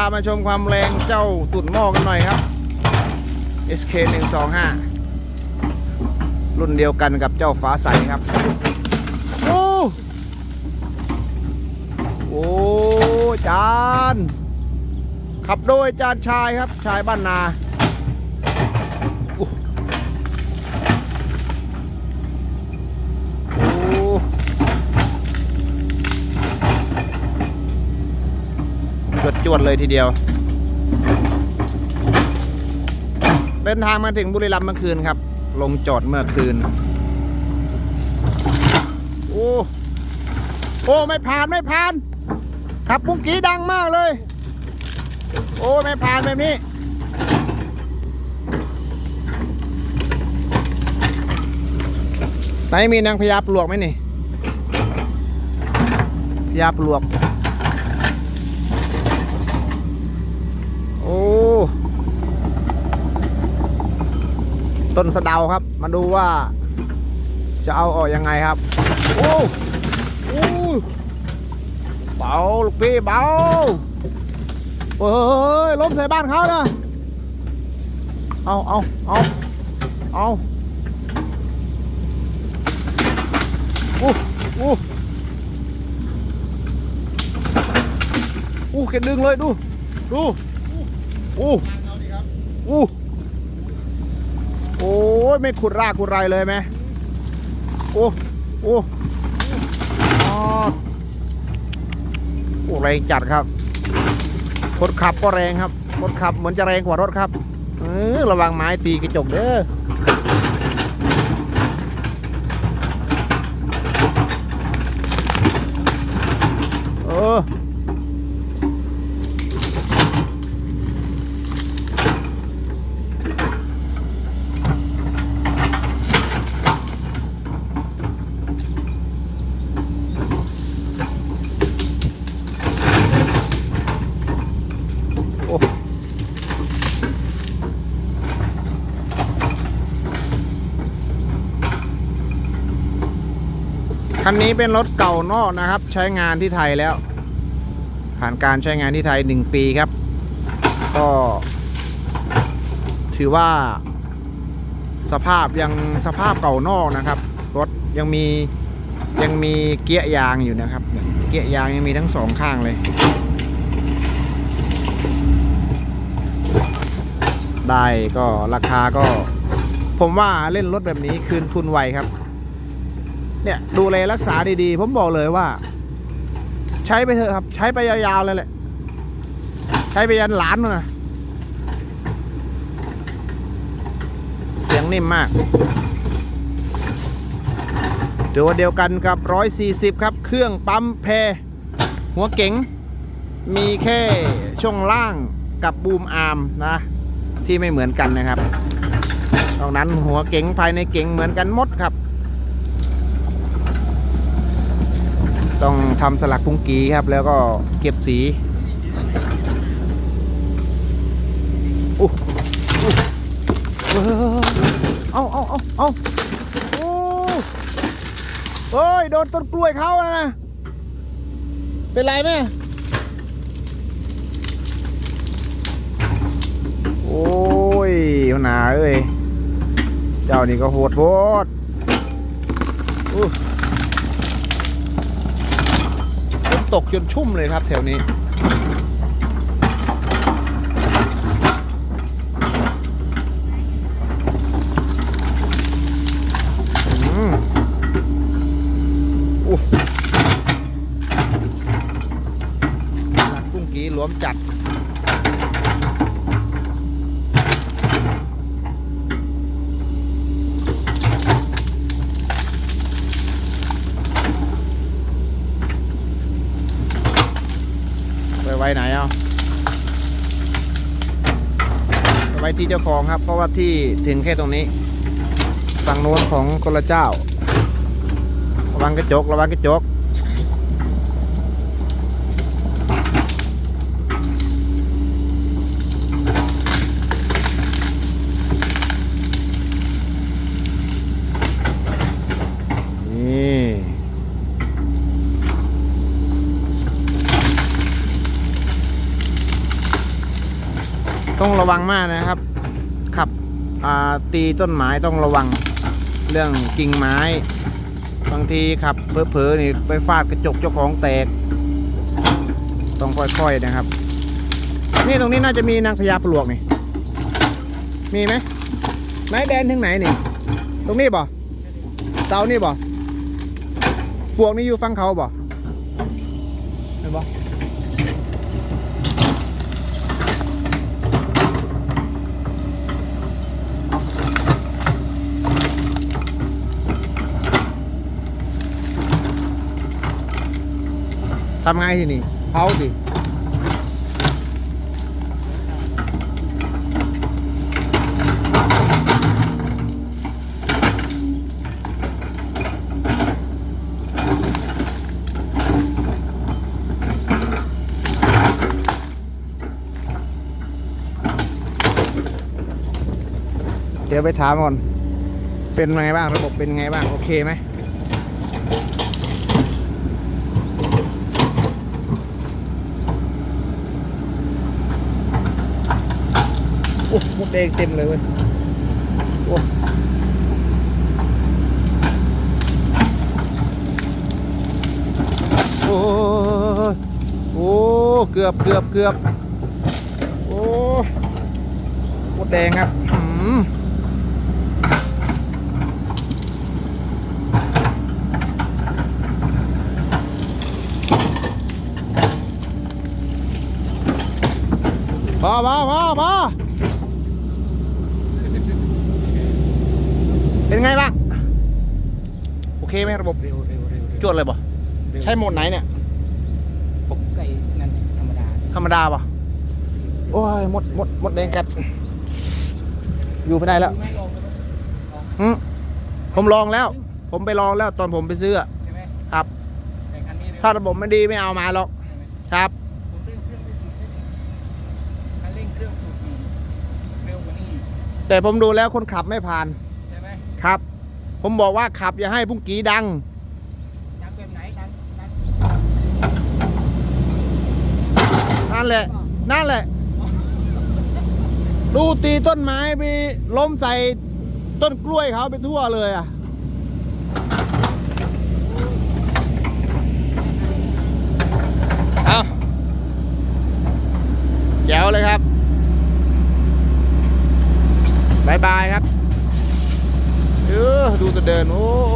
พามาชมความแรงเจ้าตุ่นหม้อกันหน่อยครับ SK 125รุ่นเดียวกันกับเจ้าฟ้าใสครับ โอ้โอ้จานขับโดยจานชายครับชายบ้านนา จวดๆเลยทีเดียว เดินทางมาถึงบุรีรัมย์เมื่อคืนครับ ลงจอดเมื่อคืน โอ้โอ้ไม่ผ่านไม่ผ่านขับปุ้งกี้ดังมากเลย โอ้ไม่ผ่านแบบนี้ไหนมีนางพญาปลวกไหมนี่พญาปลวก โอ้ ต้นสะเดาครับ มาดูว่า จะเอาออกยังไงครับ โอ้โอ้เบาลูกพี่เบาเฮ้ยล้มใส่บ้านเขาเนะเอาเอาเอาเอาอู้อู้อู้แกดึงเลยดู ดูอู้อู้ โอ้ยไม่ขุดรากขุดไรเลยไหมโอ้โอ้อโอ้แรงจัดครับคนขับก็แรงครับคนขับเหมือนจะแรงกว่ารถครับเออระวังไม้ตีกระจกเด้อออ โอ้ คันนี้เป็นรถเก่านอกนะครับ ใช้งานที่ไทยแล้ว ผ่านการใช้งานที่ไทย 1 ปีครับ ก็ ถือว่า สภาพยังสภาพเก่านอกนะครับ รถยังมียังมีเกียร์ยางอยู่นะครับ เกียร์ยางยังมีทั้งสองข้างเลย ได้ก็ราคาก็ ผมว่าเล่นรถแบบนี้คืนทุนไวครับ เนี่ยดูแลรักษาดีๆ ผมบอกเลยว่า ใช้ไปเถอะครับ ใช้ไปยาวๆเลยแหละ ใช้ไปยันหลานนู่นะเสียงนิ่มมากตัวเดียวกันกับ 140 ครับ เครื่องปั๊มแพหัวเก๋ง มีแค่ช่วงล่างกับบูมอาร์มนะ ที่ไม่เหมือนกันนะครับตรงนั้นหัวเก๋งภายในเก๋งเหมือนกันหมดครับ ต้องทำสลักพุงกีครับ แล้วก็เก็บสีอู้อู้เอาเอาเอาเอาโอ้เฮ้ย โดนต้นกล้วยเขานะนะ เป็นไรไหมโอ้ยหนาเอ้ย เจ้านี่ก็โหดโพดอู้ฝน ตกจนชุ่มเลยครับแถวนี้อืมอู้หนักกุ้งกีหลวมจัด ไปไว้ไหนเอาไปไว้ที่เจ้าของครับ เพราะว่าที่ถึงแค่ตรงนี้ ฝั่งโน้นของคนละเจ้า ระวังกระจก ระวังกระจก นี่ โต้องระวังมากนะครับ ขับตีต้นไม้ต้องระวังเรื่องกิ่งไม้ บางทีขับเผลอๆนี่ไปฟาดกระจกเจ้าของแตก ต้องค่อยๆนะครับ นี่ตรงนี้น่าจะมีนางพญาปลวกนี่ มีไหมไหนแดนถึงไหนนี่ ตรงนี้บ่เสานี่บ่ปลวกนี่อยู่ฟังเขาบ่ ทำไงทีนี่เผาดิเดี๋ยวไปถามก่อน เป็นไงบ้างระบบเป็นไงบ้าง โอเคไหม โอ้มดแดงเต็มเลยเว้ยโอ้โอ้โอ้เกือบเกือบเกือบโอ้มดแดงครับอืมพอพอพอพอเป็น ไงบ้าง โอเคไหมระบบ เร็วเร็วเร็วจวดเลยบ่ใช้โหมดไหนเนี่ยปกไก่นั่นธรรมดาธรรมดาป่ะโอ้ยหมดหมดหมดแดงกัด อยู่ไม่ได้แล้วไม่ลองเลยอืมผมลองแล้ว ผมไปลองแล้วตอนผมไปซื้ออะใช่ไหมครับ แต่คันนี้เร็วถ้าระบบไม่ดีไม่เอามาหรอก ครับ ผมเร่งเครื่องได้สุดเลยคันเร่งเครื่องสุดอีกเร็วกว่านี้อีกแต่ผมดูแล้วคนขับไม่ผ่านใช่ไหม ครับ ผมบอกว่าขับอย่าให้พุ่งกีดัง ดังแบบไหนดังดังนั่นแหละ นั่นแหละ ดูตีต้นไม้ไปล้มใส่ต้นกล้วยเขาไปทั่วเลยอะ เอาแจ๋วเลยครับบายบายครับเออ ดูจะเดิน โอ้โอ้